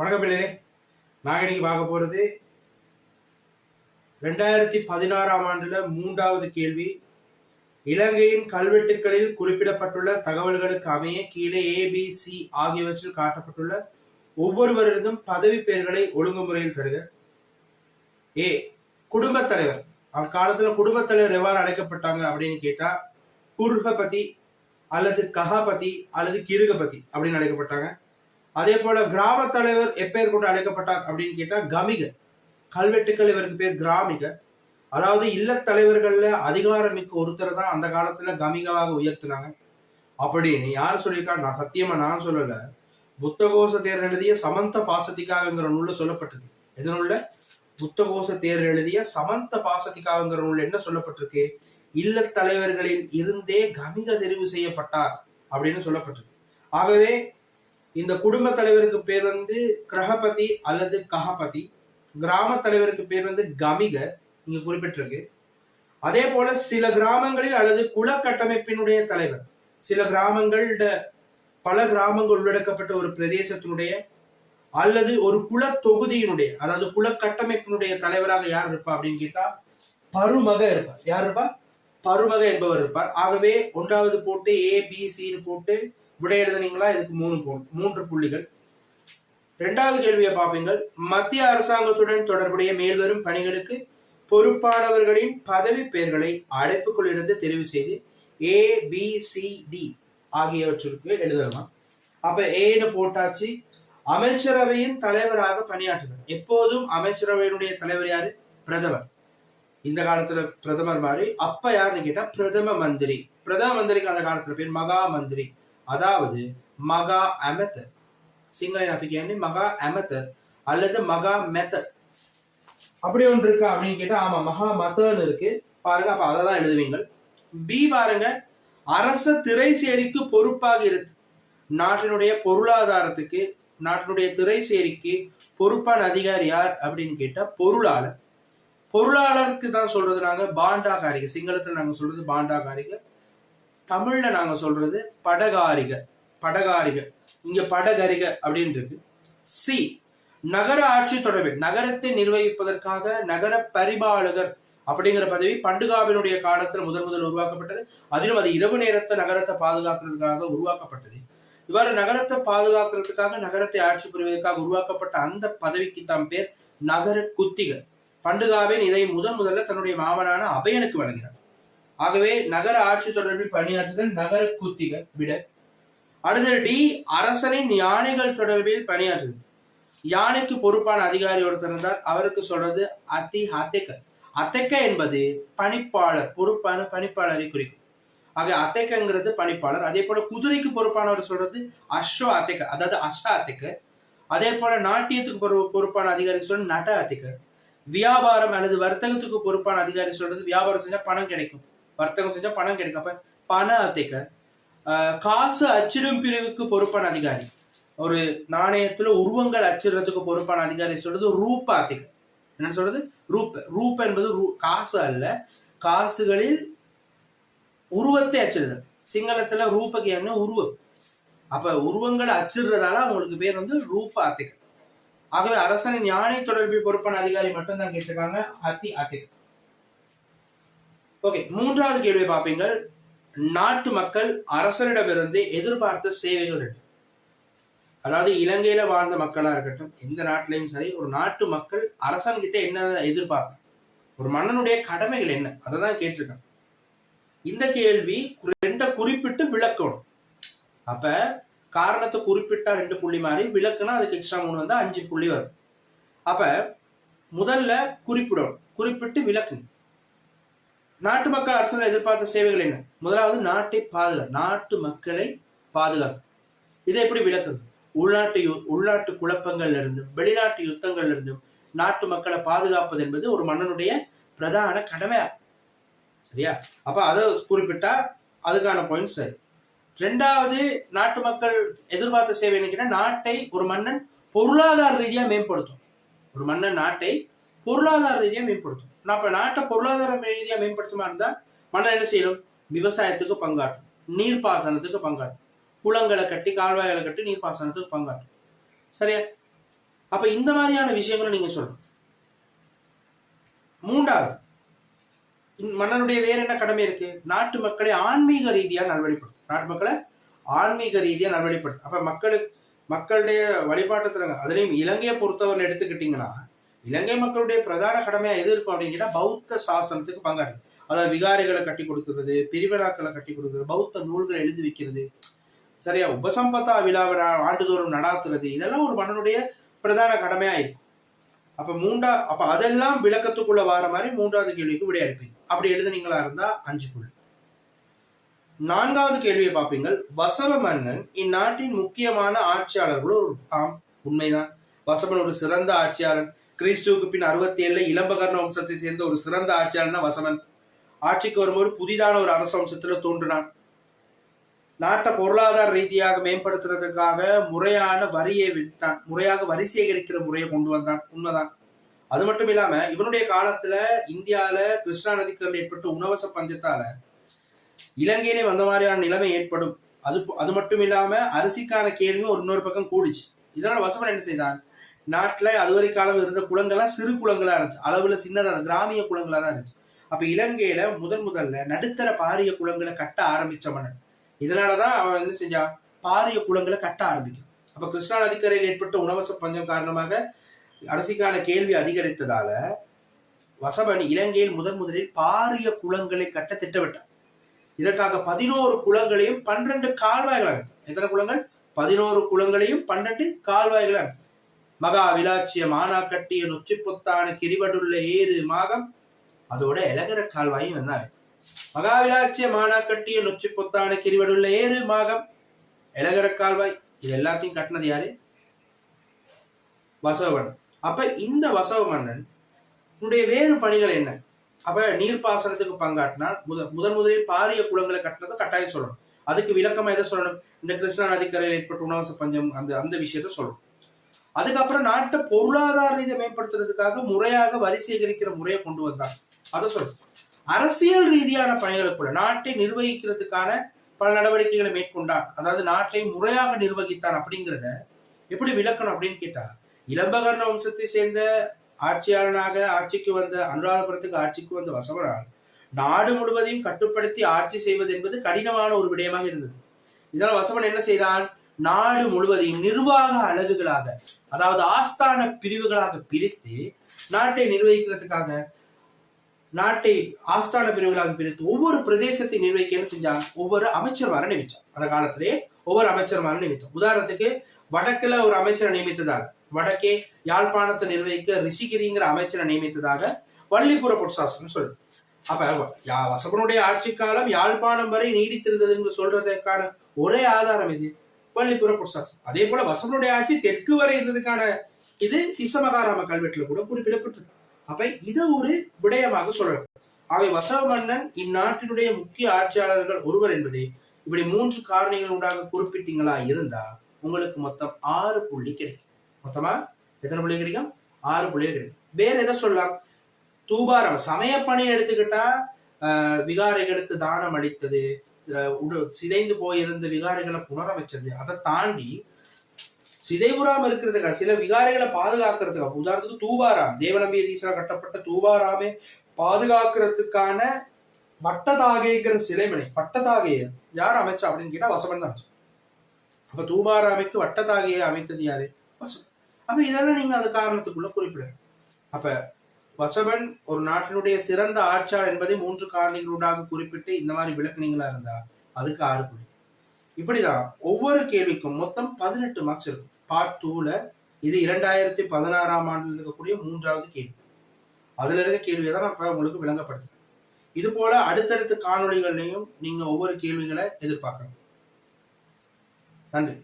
வணக்கம் பிள்ளையே நான் இன்னைக்கு பார்க்க போகிறது ரெண்டாயிரத்தி பதினாறாம் ஆண்டுல மூன்றாவது கேள்வி. இலங்கையின் கல்வெட்டுக்களில் குறிப்பிடப்பட்டுள்ள தகவல்களுக்கு அமைய கீழே ஏபிசி ஆகியவற்றில் காட்டப்பட்டுள்ள ஒவ்வொருவரிடமும் பதவி பெயர்களை ஒழுங்குமுறையில் தருக. ஏ குடும்பத் தலைவர். அக்காலத்துல குடும்பத் தலைவர் எவ்வாறு அழைக்கப்பட்டாங்க அப்படின்னு கேட்டா குர்ஹபதி அல்லது கஹபதி அல்லது கிருகபதி அப்படின்னு அழைக்கப்பட்டாங்க. அதே போல கிராம தலைவர் எப்பேர் கொண்டு அழைக்கப்பட்டார் அப்படின்னு கேட்டா கமிக. கல்வெட்டுக்கள் இவருக்கு பேர் கிராமிக. அதாவது இல்லத் அதிகாரம் அதிகாரமிக்க ஒருத்தர் தான் அந்த காலத்துல கமிகவாக உயர்த்தினாங்க. அப்படின்னு யார் சொல்லியிருக்கா? நான் சத்தியமா நான் சொல்லல. புத்தகோச தேர் எழுதிய சமந்த பாசதிகாவிங்கிற நூல்ல சொல்லப்பட்டிருக்கு. எது நூல்ல? புத்தகோச தேர் எழுதிய சமந்த பாசதிகாவிங்கிற நூல் என்ன சொல்லப்பட்டிருக்கு? இல்லத்தலைவர்களில் இருந்தே கமிக தெரிவு செய்யப்பட்டார் அப்படின்னு சொல்லப்பட்டிருக்கு. ஆகவே இந்த குடும்ப தலைவருக்கு பேர் வந்து கிரகபதி அல்லது கஹபதி. கிராம தலைவருக்கு பேர் வந்து கமிக இங்க குறிப்பிட்டிருக்கு. அதே போல சில கிராமங்களில் அல்லது குல கட்டமைப்பினுடைய தலைவர். சில கிராமங்கள பல கிராமங்கள் உள்ளடக்கப்பட்ட ஒரு பிரதேசத்தினுடைய அல்லது ஒரு குல தொகுதியினுடைய அதாவது குல கட்டமைப்பினுடைய தலைவராக யார் இருப்பா அப்படின்னு கேட்டா பருமக இருப்பார். யார் இருப்பா? பருமக என்பவர் இருப்பார். ஆகவே ஒன்றாவது போட்டு ஏ போட்டு விடை எழுதுனீங்களா? இதுக்கு மூணு போ- மூன்று புள்ளிகள். இரண்டாவது கேள்வியை பார்ப்பீங்கள். மத்திய அரசாங்கத்துடன் தொடர்புடைய மேல்வரும் பணிகளுக்கு பொறுப்பானவர்களின் பதவி பெயர்களை அடைப்புக்குள் இருந்து தெரிவு செய்து ஏ பி சி டி ஆகியவற்றிற்கு எழுதலாம். அப்ப ஏன்னு போட்டாச்சு. அமைச்சரவையின் தலைவராக பணியாற்றுதல். எப்போதும் அமைச்சரவையினுடைய தலைவர் யாரு? பிரதமர். இந்த காலத்துல பிரதமர் மாதிரி அப்ப யாருன்னு கேட்டா பிரதம மந்திரி. பிரதம மந்திரிக்கு அந்த காலத்துல பேர் மகா மந்திரி. அதாவது மகா அமெத்தர் சிங்கள நம்பிக்கை மகா அமெத்தர் அல்லது மகா மெத்தர். அப்படி ஒன்று இருக்கா அப்படின்னு கேட்டா ஆமா மகா மதன்னு இருக்கு. பாருங்க அப்ப அதை தான் எழுதுவீங்க பி பாருங்க அரச திரைசேரிக்கு பொறுப்பாக இருக்கு நாட்டினுடைய பொருளாதாரத்துக்கு நாட்டினுடைய திரை சேரிக்கு பொறுப்பான அதிகாரி யார் அப்படின்னு கேட்டா பொருளாளர். பொருளாளருக்கு தான் சொல்றது நாங்க பாண்டாகாரிக. சிங்களத்துல நாங்க சொல்றது பாண்டாகாரிக. தமிழ்ல நாங்க சொல்றது படகாரிக படகாரிக. இங்க படகரிக அப்படின்றது சி நகர ஆட்சி தொடர்பில் நகரத்தை நிர்வகிப்பதற்காக நகர பரிபாலகர் அப்படிங்கிற பதவி பண்டுகாவினுடைய காலத்துல முதன் முதல் உருவாக்கப்பட்டது. அதிலும் அது இரவு நேரத்தை நகரத்தை பாதுகாக்கிறதுக்காக உருவாக்கப்பட்டது. இவ்வாறு நகரத்தை பாதுகாக்கிறதுக்காக நகரத்தை ஆட்சி புரிவதற்காக உருவாக்கப்பட்ட அந்த பதவிக்கு தான் பேர் நகர குத்திகர். பண்டுகாவின் இதை முதன் முதல்ல தன்னுடைய மாமனான அபயனுக்கு வழங்கினார். ஆகவே நகர ஆட்சி தொடர்பில் பணியாற்றுதல் நகர கூத்திகள் விட அடுத்து டி அரசனின் யானைகள் தொடர்பில் பணியாற்றுதல் யானைக்கு பொறுப்பான அதிகாரி ஒருத்தர் இருந்தார். அவருக்கு சொல்றது அத்தி அத்தைக்க. அத்தைக்க என்பது பணிப்பாளர் பொறுப்பான பணிப்பாளரை குறிக்கும். ஆக அத்தைக்கங்கிறது பணிப்பாளர். அதே போல குதிரைக்கு பொறுப்பானவர் சொல்றது அஸ்வ அத்தைக்க அதாவது அஷ அத்தைக்க. அதே போல நாட்டியத்துக்கு பொறு பொறுப்பான அதிகாரி சொல்றது நட அத்தைக்க. வியாபாரம் அல்லது வர்த்தகத்துக்கு பொறுப்பான அதிகாரி சொல்றது வியாபாரம் செஞ்சா பணம் கிடைக்கும். வர்த்தகம் செஞ்சா பணம் கிடைக்கும். அப்ப பண அத்தைக்க ஆஹ் காசு அச்சிடும் பிரிவுக்கு பொறுப்பான அதிகாரி. ஒரு நாணயத்துல உருவங்கள் அச்சிடுறதுக்கு பொறுப்பான அதிகாரி சொல்றது ரூப என்ன சொல்றது? ரூப ரூப என்பது ரூ- காசு அல்ல. காசுகளில் உருவத்தை அச்சிடுதல் சிங்களத்துல ரூபக்கு என்ன? உருவம். அப்ப உருவங்களை அச்சிடுறதால அவங்களுக்கு பேர் வந்து ரூப அத்தைக்க ஆகவே அரசனின் யானை தொடர்பில் பொறுப்பான அதிகாரி மட்டும்தான் கேட்டிருக்காங்க. அத்தி அத்தைக்க ஓகே மூன்றாவது கேள்வி பார்ப்பீங்கள். நாட்டு மக்கள் அரசனிடமிருந்து எதிர்பார்த்த சேவைகள் இருக்கு அதாவது இலங்கையில வாழ்ந்த மக்களா இருக்கட்டும் எந்த நாட்டிலையும் சரி ஒரு நாட்டு மக்கள் அரசன் கிட்ட என்ன எதிர்பார்த்த ஒரு மன்னனுடைய கடமைகள் என்ன? அதை தான் கேட்டிருக்காங்க. இந்த கேள்வி ரெண்ட குறிப்பிட்டு விளக்கணும். அப்ப காரணத்தை குறிப்பிட்டா ரெண்டு புள்ளி மாதிரி விளக்குனா அதுக்கு எக்ஸ்ட்ரா மூணு வந்தா அஞ்சு புள்ளி வரும். அப்ப முதல்ல குறிப்பிடணும். குறிப்பிட்டு விளக்குங்க. நாட்டு மக்கள் அரசாங்கம் எதிர்பார்த்த சேவைகள் என்ன? முதலாவது நாட்டை பாதுகாப்பு நாட்டு மக்களை பாதுகாப்பு இதை எப்படி விளக்குது உள்நாட்டு யு- உள்நாட்டு குழப்பங்கள்ல இருந்தும் வெளிநாட்டு யுத்தங்கள்ல இருந்தும் நாட்டு மக்களை பாதுகாப்பது என்பது ஒரு மன்னனுடைய பிரதான கடமையா சரியா? அப்ப அதை குறிப்பிட்டா அதுக்கான பாயிண்ட் சரி. ரெண்டாவது நாட்டு மக்கள் எதிர்பார்த்த சேவை என்னைக்குன்னா நாட்டை ஒரு மன்னன் பொருளாதார ரீதியா மேம்படுத்தும். ஒரு மன்னன் நாட்டை பொருளாதார ரீதியா மேம்படுத்தும். நான் இப்போ நாட்டை பொருளாதார ரீதியா மேம்படுத்துமா இருந்தா மன்னர் என்ன செய்யணும்? விவசாயத்துக்கு பங்காற்றும். நீர்ப்பாசனத்துக்கு பங்காற்றும். குளங்களை கட்டி கால்வாய்களை கட்டி நீர்ப்பாசனத்துக்கு பங்காற்றும். சரியா? அப்ப இந்த மாதிரியான விஷயங்களை நீங்க சொல்லணும். மூன்றாவது மன்னனுடைய வேற என்ன கடமை இருக்கு? நாட்டு மக்களை ஆன்மீக ரீதியா நல்வழிப்படுத்து நாட்டு மக்களை ஆன்மீக ரீதியா நல்வழிப்படுத்து அப்ப மக்களுக்கு மக்களுடைய வழிபாட்டுத்திறங்க அதுலயும் இலங்கையை பொறுத்தவரை எடுத்துக்கிட்டீங்கன்னா இலங்கை மக்களுடைய பிரதான கடமையா எது இருக்கும் அப்படின்னு கேட்டால் பௌத்த சாசனத்துக்கு பங்காடு. அதாவது விகாரிகளை கட்டி கொடுக்கறது பிரிவிழாக்களை கட்டி கொடுக்கிறது பௌத்த நூல்களை எழுதி வைக்கிறது. சரியா? உபசம்பத்தா விழாவை ஆண்டுதோறும் நடாத்துறது. இதெல்லாம் ஒரு மன்னனுடைய பிரதான கடமையா இருக்கும். அப்ப மூன்றா அப்ப அதெல்லாம் விளக்கத்துக்குள்ள வர மாதிரி மூன்றாவது கேள்விக்கு விடையளிப்பீங்க அப்படி எழுதுனீங்களா இருந்தா அஞ்சு புள்ளி நான்காவது கேள்வியை பார்ப்பீங்கள். வசவ மன்னன் இந்நாட்டின் முக்கியமான ஆட்சியாளர்களும் ஒரு ஆம் உண்மைதான். வசவன் ஒரு சிறந்த ஆட்சியாளன். கிறிஸ்துவுக்கு பின் அறுபத்தி ஏழுல இளம்பகர்ண வம்சத்தை சேர்ந்த ஒரு சிறந்த ஆட்சியாளன் வசவன். ஆட்சிக்கு வரும்போது புதிதான ஒரு அரச வம்சத்துல தோன்றினான். நாட்டை பொருளாதார ரீதியாக மேம்படுத்துறதுக்காக முறையான வரியை விதித்தான். முறையாக வரி சேகரிக்கிற முறையை கொண்டு வந்தான். உண்மைதான். அது மட்டும் இல்லாம இவனுடைய காலத்துல இந்தியால கிருஷ்ணா நதிக்கரில் ஏற்பட்ட உணவச பஞ்சத்தால இலங்கையிலே வந்த மாதிரியான நிலைமை ஏற்படும். அது அது மட்டும் இல்லாம அரிசிக்கான கேள்வியும் ஒரு இன்னொரு பக்கம் கூடிச்சு. இதனால வசவன் என்ன செய்தான்? நாட்டுல அதுவரை காலம் இருந்த குளங்கள்லாம் சிறு குளங்களாக இருந்துச்சு. அளவுல சின்னதா கிராமிய குளங்களா தான் இருந்துச்சு. அப்ப இலங்கையில முதன் முதல்ல நடுத்தர பாரிய குளங்களை கட்ட ஆரம்பிச்ச மன்னன். இதனாலதான் அவன் என்ன செஞ்சான்? பாரிய குளங்களை கட்ட ஆரம்பிக்கும் அப்போ கிருஷ்ணா நதிக்கரையில் ஏற்பட்ட உணவச பஞ்சம் காரணமாக அரசிக்கான கேள்வி அதிகரித்ததால வசவன் இலங்கையில் முதன் முதலில் பாரிய குளங்களை கட்ட திட்டமிட்டான். இதற்காக பதினோரு குளங்களையும் பன்னிரண்டு கால்வாய்கள் எத்தனை குளங்கள்? பதினோரு குளங்களையும் பன்னெண்டு கால்வாய்கள் மகா விலாட்சிய மானா கட்டிய நொச்சி பொத்தான கிரிவடுள்ள ஏறு மாகம் அதோட இலகர கால்வாயும் வந்து மகா விலாட்சிய மானா கட்டிய நொச்சி பொத்தான கிரிவடுள்ள ஏறு மாகம் இலகர கால்வாய் இது எல்லாத்தையும் கட்டினது யாரு? வசவன் அப்ப இந்த வசவ மன்னன் உன்னுடைய வேறு பணிகள் என்ன? அப்ப நீர்ப்பாசனத்துக்கு பங்காட்டினா முத முதன் முதலில் பாரிய குளங்களை கட்டினதை கட்டாயம் சொல்லணும். அதுக்கு விளக்கமா எதை சொல்லணும்? இந்த கிருஷ்ணா நதிக்கரையில் ஏற்பட்ட உணவச பஞ்சம் அந்த அந்த விஷயத்த சொல்லணும். அதுக்கப்புறம் நாட்டை பொருளாதார ரீதியை மேம்படுத்துறதுக்காக முறையாக வரி சேகரிக்கிற முறையை கொண்டு வந்தான். அதை சொல்லணும் அரசியல் ரீதியான பணிகளுக்குள்ள நாட்டை நிர்வகிக்கிறதுக்கான பல நடவடிக்கைகளை மேற்கொண்டான். அதாவது நாட்டை முறையாக நிர்வகித்தான் அப்படிங்கிறத எப்படி விளக்கணும் அப்படின்னு கேட்டா இளம்பகர்ண வம்சத்தை சேர்ந்த ஆட்சியாளனாக ஆட்சிக்கு வந்த அனுராதபுரத்துக்கு ஆட்சிக்கு வந்த வசவனால் நாடு முழுவதையும் கட்டுப்படுத்தி ஆட்சி செய்வது என்பது கடினமான ஒரு விடயமாக இருந்தது. இதனால் வசவன் என்ன செய்தான்? நாடு முழுவதையும் நிர்வாக அலகுகளாக அதாவது ஆஸ்தான பிரிவுகளாக பிரித்து நாட்டை நிர்வகிக்கிறதுக்காக நாட்டை ஆஸ்தான பிரிவுகளாக பிரித்து ஒவ்வொரு பிரதேசத்தை நிர்வகிக்க என்ன செஞ்சாங்க? ஒவ்வொரு அமைச்சர்மாரை நியமிச்சான் அந்த காலத்திலே ஒவ்வொரு அமைச்சர் வர நியமித்தோம். உதாரணத்துக்கு வடக்குல ஒரு அமைச்சரை நியமித்ததாக வடக்கே யாழ்ப்பாணத்தை நிர்வகிக்க ரிஷிகிரிங்கிற அமைச்சரை நியமித்ததாக வள்ளிபுர பொற்சாசனம் சொல்லு அப்ப யா- வசவனுடைய ஆட்சி காலம் யாழ்ப்பாணம் வரை நீடித்திருந்ததுன்னு சொல்றதுக்கான ஒரே ஆதாரம் இது வள்ளிபுர பொற்சாசனம் அதே போல வசவனுடைய ஆட்சி தெற்கு வரை இருந்ததுக்கான இது திசமகாராம கல்வெட்டுல கூட குறிப்பிடப்பட்டிருக்கு. அப்ப இதை ஒரு விடயமாக சொல்லலாம் ஆகவே வசவ மன்னன் இந்நாட்டினுடைய முக்கிய ஆட்சியாளர்கள் ஒருவர் என்பதை இப்படி மூன்று காரணிகள் உண்டாக குறிப்பிட்டீங்களா இருந்தா உங்களுக்கு மொத்தம் ஆறு புள்ளி கிடைக்கும். மொத்தமா எத்தனை புள்ளி கிடைக்கும்? ஆறு புள்ளி கிடைக்கும். வேற எதை சொல்லலாம்? தூபாரம் சமய பணி எடுத்துக்கிட்டா விகாரைகளுக்கு தானம் அளித்தது சிதைந்து போயிருந்த விகாரைகளை புனரமைச்சது. அதை தாண்டி சிதைபுறாம இருக்கிறதுக்காக சில விகாரைகளை பாதுகாக்கிறதுக்காக உதாரணத்துக்கு தூபாராம் தேவநம்பிய தீசரா கட்டப்பட்ட தூபாராமே பாதுகாக்கிறதுக்கான பட்டதாகைங்கிற சிலைமனை பட்டதாகையர் யார் அமைச்சா அப்படின்னு கேட்டா வசவன் தான் அப்ப தூபாராமைக்கு வட்டதாகையை அமைத்தது யாரு? வசவன். அப்ப இதெல்லாம் நீங்க அந்த காரணத்துக்குள்ள குறிப்பிடுங்க அப்ப வசவன் ஒரு நாட்டினுடைய சிறந்த ஆட்சியாளர் என்பதை மூன்று காரணிகளூடாக குறிப்பிட்டு இந்த மாதிரி விளக்குனீங்களா இருந்தா? அதுக்கு ஆறு புள்ளி. இப்படிதான் ஒவ்வொரு கேள்விக்கும் மொத்தம் பதினெட்டு மார்க்ஸ் இருக்கும் பார்ட் டூல இது இரண்டாயிரத்தி பதினாறாம் ஆண்டில் இருக்கக்கூடிய மூன்றாவது கேள்வி. அதுல இருக்க கேள்வியை தான் நான் இப்போ உங்களுக்கு விளங்கப்படுத்துறேன். இது போல அடுத்தடுத்த காணொளிகள்லையும் நீங்க ஒவ்வொரு கேள்விகளை எதிர்பார்க்கணும் நன்றி.